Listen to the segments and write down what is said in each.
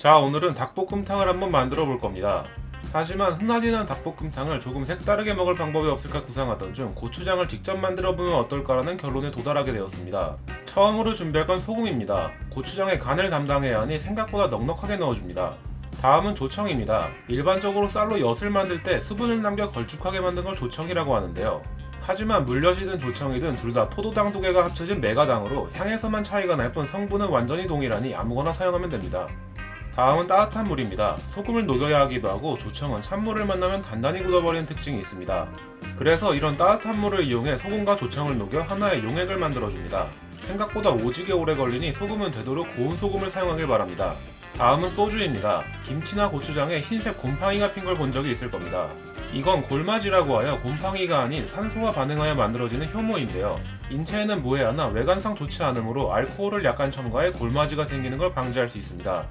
자 오늘은 닭볶음탕을 한번 만들어 볼 겁니다. 하지만 흔하디난 닭볶음탕을 조금 색다르게 먹을 방법이 없을까 구상하던 중 고추장을 직접 만들어 보면 어떨까라는 결론에 도달하게 되었습니다. 처음으로 준비할 건 소금입니다. 고추장에 간을 담당해야 하니 생각보다 넉넉하게 넣어줍니다. 다음은 조청입니다. 일반적으로 쌀로 엿을 만들 때 수분을 남겨 걸쭉하게 만든 걸 조청이라고 하는데요. 하지만 물엿이든 조청이든 둘 다 포도당 두 개가 합쳐진 메가당으로 향에서만 차이가 날 뿐 성분은 완전히 동일하니 아무거나 사용하면 됩니다. 다음은 따뜻한 물입니다. 소금을 녹여야 하기도 하고 조청은 찬물을 만나면 단단히 굳어버리는 특징이 있습니다. 그래서 이런 따뜻한 물을 이용해 소금과 조청을 녹여 하나의 용액을 만들어줍니다. 생각보다 오지게 오래 걸리니 소금은 되도록 고운 소금을 사용하길 바랍니다. 다음은 소주입니다. 김치나 고추장에 흰색 곰팡이가 핀 걸 본 적이 있을 겁니다. 이건 골마지라고 하여 곰팡이가 아닌 산소와 반응하여 만들어지는 효모인데요. 인체에는 무해하나 외관상 좋지 않으므로 알코올을 약간 첨가해 골마지가 생기는 걸 방지할 수 있습니다.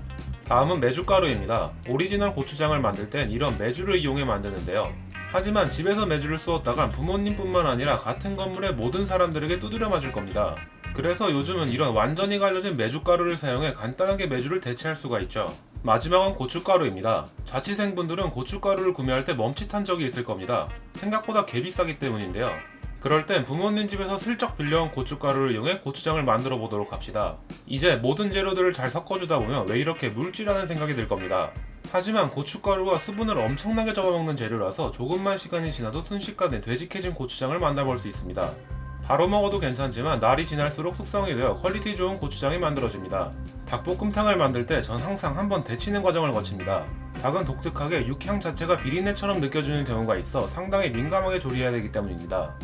다음은 메주가루입니다. 오리지널 고추장을 만들 땐 이런 메주를 이용해 만드는데요. 하지만 집에서 메주를 쏘았다간 부모님뿐만 아니라 같은 건물의 모든 사람들에게 두드려 맞을 겁니다. 그래서 요즘은 이런 완전히 갈려진 메주가루를 사용해 간단하게 메주를 대체할 수가 있죠. 마지막은 고춧가루입니다. 자취생분들은 고춧가루를 구매할 때 멈칫한 적이 있을 겁니다. 생각보다 개 비싸기 때문인데요. 그럴 땐 부모님 집에서 슬쩍 빌려온 고춧가루를 이용해 고추장을 만들어 보도록 합시다. 이제 모든 재료들을 잘 섞어주다 보면 왜 이렇게 물지라는 생각이 들 겁니다. 하지만 고춧가루가 수분을 엄청나게 잡아먹는 재료라서 조금만 시간이 지나도 순식간에 되직해진 고추장을 만나볼 수 있습니다. 바로 먹어도 괜찮지만 날이 지날수록 숙성이 되어 퀄리티 좋은 고추장이 만들어집니다. 닭볶음탕을 만들 때 전 항상 한번 데치는 과정을 거칩니다. 닭은 독특하게 육향 자체가 비린내처럼 느껴지는 경우가 있어 상당히 민감하게 조리해야 되기 때문입니다.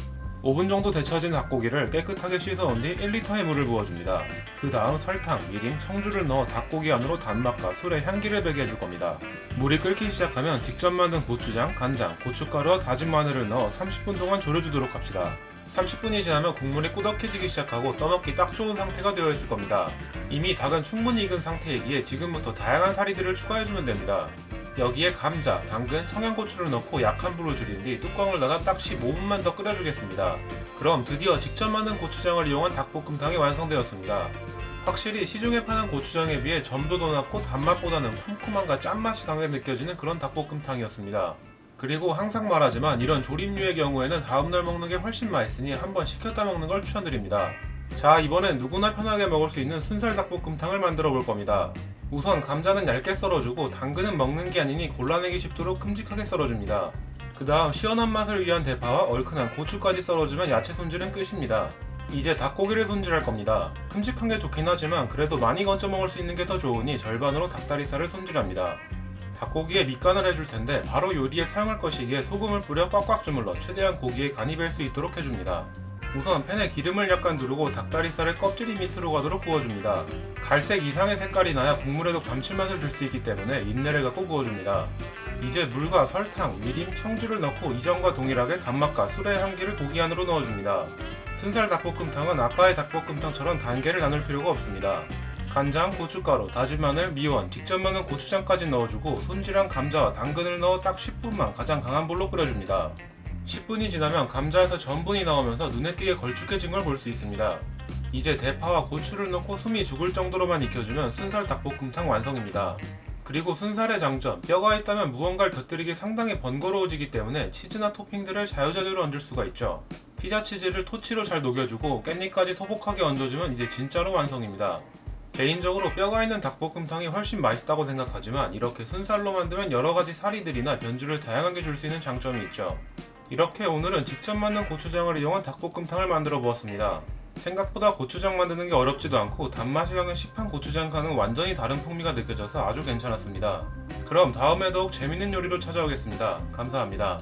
5분 정도 데쳐진 닭고기를 깨끗하게 씻어온 뒤 1리터의 물을 부어줍니다. 그 다음 설탕, 미림, 청주를 넣어 닭고기 안으로 단맛과 술의 향기를 배게 해줄 겁니다. 물이 끓기 시작하면 직접 만든 고추장, 간장, 고춧가루와 다진 마늘을 넣어 30분 동안 졸여주도록 합시다. 30분이 지나면 국물이 꾸덕해지기 시작하고 떠먹기 딱 좋은 상태가 되어 있을 겁니다. 이미 닭은 충분히 익은 상태이기에 지금부터 다양한 사리들을 추가해주면 됩니다. 여기에 감자, 당근, 청양고추를 넣고 약한 불을 줄인 뒤 뚜껑을 닫아 딱 15분만 더 끓여주겠습니다. 그럼 드디어 직접 만든 고추장을 이용한 닭볶음탕이 완성되었습니다. 확실히 시중에 파는 고추장에 비해 점도도 낮고 단맛보다는 쿰쿰함과 짠맛이 강하게 느껴지는 그런 닭볶음탕이었습니다. 그리고 항상 말하지만 이런 조림류의 경우에는 다음날 먹는 게 훨씬 맛있으니 한번 식혔다 먹는 걸 추천드립니다. 자 이번엔 누구나 편하게 먹을 수 있는 순살 닭볶음탕을 만들어 볼 겁니다. 우선 감자는 얇게 썰어주고 당근은 먹는 게 아니니 골라내기 쉽도록 큼직하게 썰어줍니다. 그 다음 시원한 맛을 위한 대파와 얼큰한 고추까지 썰어주면 야채 손질은 끝입니다. 이제 닭고기를 손질할 겁니다. 큼직한 게 좋긴 하지만 그래도 많이 건져 먹을 수 있는 게 더 좋으니 절반으로 닭다리살을 손질합니다. 닭고기에 밑간을 해줄 텐데 바로 요리에 사용할 것이기에 소금을 뿌려 꽉꽉 주물러 최대한 고기에 간이 벨수 있도록 해줍니다. 우선 팬에 기름을 약간 두르고 닭다리살을 껍질이 밑으로 가도록 구워줍니다. 갈색 이상의 색깔이 나야 국물에도 감칠맛을 줄 수 있기 때문에 인내를 갖고 구워줍니다. 이제 물과 설탕, 미림, 청주를 넣고 이전과 동일하게 단맛과 술의 향기를 고기 안으로 넣어줍니다. 순살 닭볶음탕은 아까의 닭볶음탕처럼 단계를 나눌 필요가 없습니다. 간장, 고춧가루, 다진 마늘, 미원, 직접 만든 고추장까지 넣어주고 손질한 감자와 당근을 넣어 딱 10분만 가장 강한 불로 끓여줍니다. 10분이 지나면 감자에서 전분이 나오면서 눈에 띄게 걸쭉해진 걸 볼 수 있습니다. 이제 대파와 고추를 넣고 숨이 죽을 정도로만 익혀주면 순살 닭볶음탕 완성입니다. 그리고 순살의 장점, 뼈가 있다면 무언가를 곁들이기 상당히 번거로워지기 때문에 치즈나 토핑들을 자유자재로 얹을 수가 있죠. 피자 치즈를 토치로 잘 녹여주고 깻잎까지 소복하게 얹어주면 이제 진짜로 완성입니다. 개인적으로 뼈가 있는 닭볶음탕이 훨씬 맛있다고 생각하지만 이렇게 순살로 만들면 여러가지 사리들이나 변주를 다양하게 줄 수 있는 장점이 있죠. 이렇게 오늘은 직접 만든 고추장을 이용한 닭볶음탕을 만들어 보았습니다. 생각보다 고추장 만드는 게 어렵지도 않고 단맛이 강한 시판 고추장과는 완전히 다른 풍미가 느껴져서 아주 괜찮았습니다. 그럼 다음에 더욱 재밌는 요리로 찾아오겠습니다. 감사합니다.